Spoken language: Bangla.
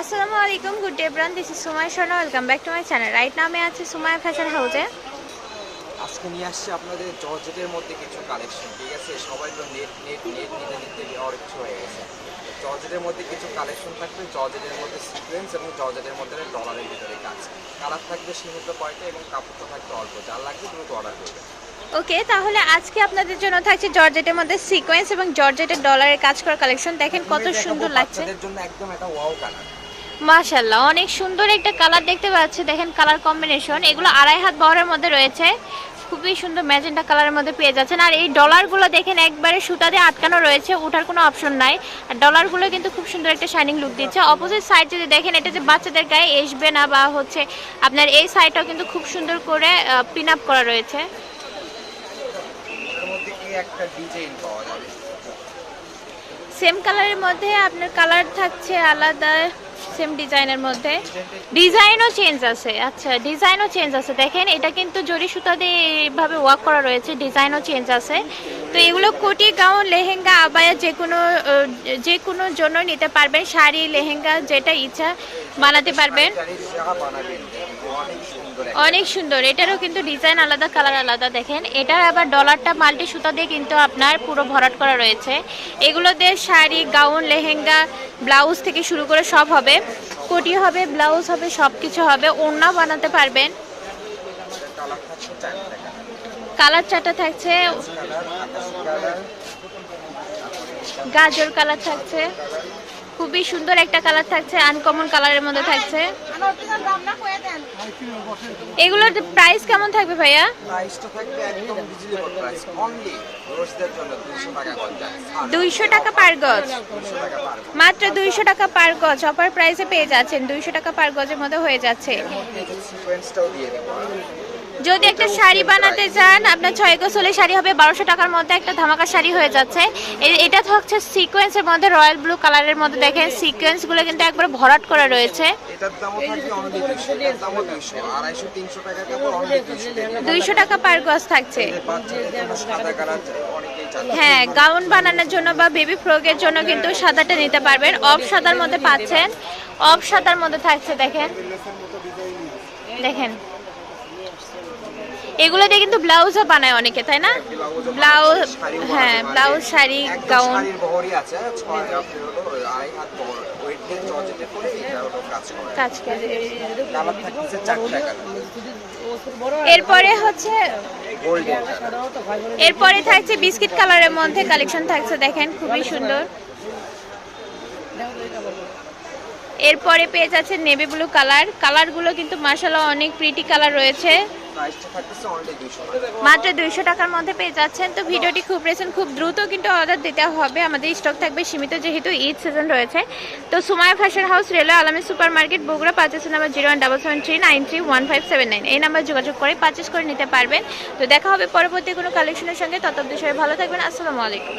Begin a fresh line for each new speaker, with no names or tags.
আসসালামু আলাইকুম good day bran this is Sumai Sharma welcome back to my channel right now আমি আছি সুমাই ফ্যাশন হাউসে
আজকে নিয়ে আসছি আপনাদের জর্জেটের মধ্যে কিছু কালেকশন ঠিক আছে? সবাই তো নেট নেট নেট নিতে নিতে অনেক কিছু হয়ে গেছে। জর্জেটের মধ্যে কিছু কালেকশন থাকবে জর্জেটের মধ্যে সিকোয়েন্স এবং জর্জেটের মধ্যে ডলারের ভিতরে কাজ। কালার থাকবে সীমিত কয়টা এবং কাপড়টা থাকবে অল্প। যার লাগবে তুমি অর্ডার করবে
ওকে তাহলে আজকে আপনাদের জন্য থাকছে জর্জেটের মধ্যে সিকোয়েন্স এবং জর্জেটের ডলারের কাজ করা কালেকশন দেখেন কত সুন্দর লাগছে।
জন্য একদম একটা ওয়াও কালার
মাশাল্লাহ অনেক সুন্দর একটা কালার দেখতে পাচ্ছি। দেখেন কালার কম্বিনেশন এগুলো আড়াই হাত বহরের মধ্যে রয়েছে। খুবই সুন্দর ম্যাজেন্টা কালারের মধ্যে পেয়ে যাচ্ছেন। আর এই ডলারগুলো দেখেন একবারে সুতা দিয়ে আটকানো রয়েছে ওঠার কোনো অপশন নাই। আর ডলারগুলো কিন্তু খুব সুন্দর একটা শাইনিং লুক দিচ্ছে। অপোজিট সাইড যদি দেখেন এটা যে বাচ্চাদের গায়ে আসবে না বা হচ্ছে আপনার এই সাইডটাও কিন্তু খুব সুন্দর করে পিন আপ করা রয়েছে।
এর মধ্যে কি একটা ডিজাইন পাওয়া যাবে?
সেম কালারের মধ্যে আপনার কালার থাকছে আলাদা। সেম ডিজাইনের মধ্যে। ডিজাইনও চেঞ্জ আছে। আচ্ছা ডিজাইনও চেঞ্জ আছে। দেখেন, এটা কিন্তু জরি সুতা দিয়ে এইভাবে ওয়ার্ক করা রয়েছে। ডিজাইনও চেঞ্জ আছে। তো এগুলো কোটি, গাউন, লেহেঙ্গা, আবায়া যে কোনো যে কোনো জন্য নিতে পারবেন। শাড়ি, লেহেঙ্গা, যেটা ইচ্ছা বানাতে পারবেন।
অনেক সুন্দর।
এটারও কিন্তু ডিজাইন আলাদা কালার আলাদা। দেখেন, এটার আবার ডলারটা মাল্টি সুতা দিয়ে কিন্তু আপনার পুরো ভরাট করা রয়েছে। এগুলো দিয়ে শাড়ি, গাউন, লেহেঙ্গা, ব্লাউজ থেকে শুরু করে সব হবে। কোটি হবে ব্লাউজ হবে সব কিছু হবে। ওড়না বানাতে পারবেন।
কালার চারটা
থাকছে। গাজর কালার থাকছে। খুবই সুন্দর একটা কালার থাকছে আনকমন কালারের মধ্যে থাকছে। এগুলোর প্রাইস কেমন থাকবে ভাইয়া?
প্রাইসটা থাকবে একদম রিজনেবল প্রাইস অনলি রোজদের জন্য 200 টাকা গঞ্জা
দুইশো টাকা পার গজ।
200
মাত্র দুইশো টাকা পার গজ অফার প্রাইসে পেয়ে যাচ্ছেন। দুইশো টাকা পার গজের মধ্যে হয়ে যাচ্ছে।
সিকোয়েন্সটাও দিয়ে দেবো।
যদি একটা শাড়ি বানাতে চান আপনার ছয় হলে শাড়ি হবে বারোশো টাকার মধ্যে একটা ধামাকা শাড়ি হয়ে যাচ্ছে। এটা হচ্ছে সিকোয়েন্সের মধ্যে রয়্যাল ব্লু কালারের মধ্যে দেখেন সিকোয়েন্সগুলো কিন্তু একবার ভরাট করা রয়েছে।
এটার দামও থাকবে অনলি 200 এটার দামও 200 250 300 টাকা কাপড় অনলি 200
দুইশো টাকা পার গজ থাকছে। হ্যাঁ গাউন বানানোর জন্য বা বেবি ফ্রকের জন্য কিন্তু সাদাটা নিতে পারবেন। অফ সাদার মধ্যে পাচ্ছেন। অফ সাদার মধ্যে থাকছে দেখেন। দেখেন। এগুলো দিয়ে কিন্তু ব্লাউজও বানায় অনেকে তাই না? ব্লাউজ হ্যাঁ ব্লাউজ শাড়ি গাউন।
এটা হলো কাজ করে।
এরপরে হচ্ছে এরপরে থাকছে বিস্কিট কালারের মধ্যে কালেকশন থাকছে দেখেন খুবই সুন্দর। এরপরে পেয়ে যাচ্ছে নেভি ব্লু কালার। কালারগুলো কিন্তু মাসাল্লাহ অনেক প্রিটি কালার রয়েছে।
প্রাইসটা থাকতেছে অনলি 200 টাকা।
মাত্র দুইশো টাকার মধ্যে পেয়ে যাচ্ছেন। তো ভিডিওটি খুব রেসেন্ট খুব দ্রুত কিন্তু অর্ডার দিতে হবে। আমাদের স্টক থাকবে সীমিত যেহেতু ঈদ সিজন রয়েছে। তো Sumaya fashion house railway Alami super market Bogura purchase number zero one double seven three nine three one five seven nine এই নাম্বার যোগাযোগ করে পারচেস করে নিতে পারবেন। তো দেখা হবে পরবর্তী কোনো কালেকশনের সঙ্গে। তত বিষয়ে ভালো থাকবেন। আসসালামু আলাইকুম।